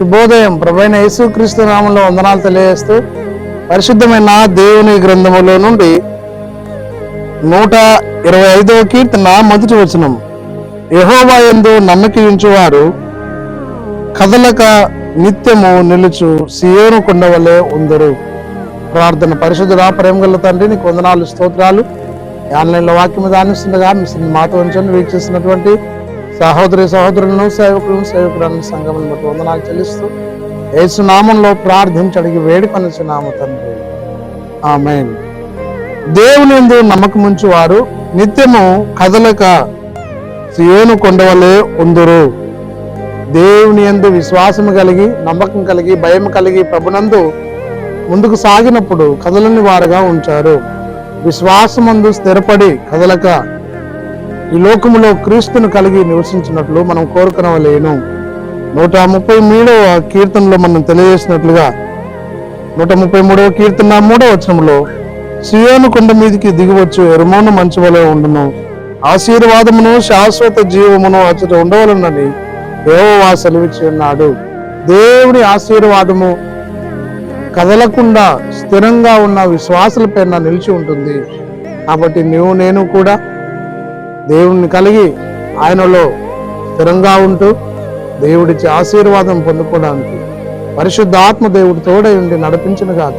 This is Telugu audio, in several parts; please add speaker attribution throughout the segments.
Speaker 1: శుభోదయం. ప్రభైన యేసుక్రీస్తు నామంలో వందనాలు తెలియజేస్తూ పరిశుద్ధమైన దేవుని గ్రంథములో నుండి నూట ఇరవై ఐదవ కీర్తన మొదటి వచనం. యహోవా ఎందు నమ్మకి ఉంచువారు కదలక నిత్యము నిలుచు సియోను కొండవలే ఉందరు. ప్రార్థన పరిశుద్ధుడా ప్రేమగల తండ్రి నీకు వందనాలు స్తోత్రాలు. ఆన్లైన్లో వాక్యం ధ్యానిస్తుండగా మీ మాతో ఉంచండి. వీక్షిస్తున్నటువంటి సహోదరి సహోదరులను సేవకులను సేవకులను సంఘములను బట్టి వందనాలు చెల్లిస్తూ యేసునామంలో ప్రార్థించి అడిగి వేడుకొనొచ్చు నామ తండ్రి. ఆమె దేవుని యందు నమ్మకముంచు వారు నిత్యము కదలక సియోను కొండవలే ఉందురు. దేవుని యందు విశ్వాసము కలిగి నమ్మకం కలిగి భయం కలిగి ప్రభునందు ముందుకు సాగినప్పుడు కదలని వారుగా ఉంచారు. విశ్వాసమందు స్థిరపడి కదలక ఈ లోకములో క్రీస్తును కలిగి నివసించినట్లు మనం కోరుకునవలేను. నూట ముప్పై మూడవ కీర్తనలో మనం తెలియజేసినట్లుగా నూట ముప్పై మూడవ కీర్తన మూడవ వచనంలో సియోను కొండ మీదకి దిగివచ్చు ఎరుమోను మంచు వలె ఉండును. ఆశీర్వాదమును శాశ్వత జీవమును అచ్చట ఉండవలనని దేవవా సెలవిచ్చి ఉన్నాడు. దేవుని ఆశీర్వాదము కదలకుండా స్థిరంగా ఉన్న విశ్వాసులపైన నిలిచి ఉంటుంది. కాబట్టి నువ్వు నేను కూడా దేవుణ్ణి కలిగి ఆయనలో స్థిరంగా ఉంటూ దేవుడిచ్చి ఆశీర్వాదం పొందుకోవడానికి పరిశుద్ధ ఆత్మ దేవుడు తోడై ఉండి నడిపించిన గాక.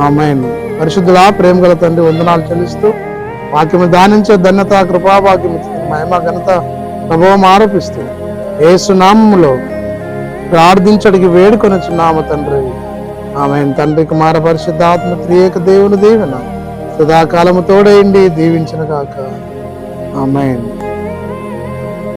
Speaker 1: ఆమెన్. పరిశుద్ధుడా ప్రేమ గల తండ్రి వందనాలు చెల్లిస్తూ వాక్యము దానించే ధన్యత కృపా మహిమ ఘనత ప్రభావం ఆరోపిస్తూ ఏ నామములో ప్రార్థించడికి చిన్నామ తండ్రి. ఆమె తండ్రి కుమార పరిశుద్ధ ఆత్మ త్రియేక దేవుని దీవెన సదాకాలము తోడైండి దీవించిన కాక ఆమెన్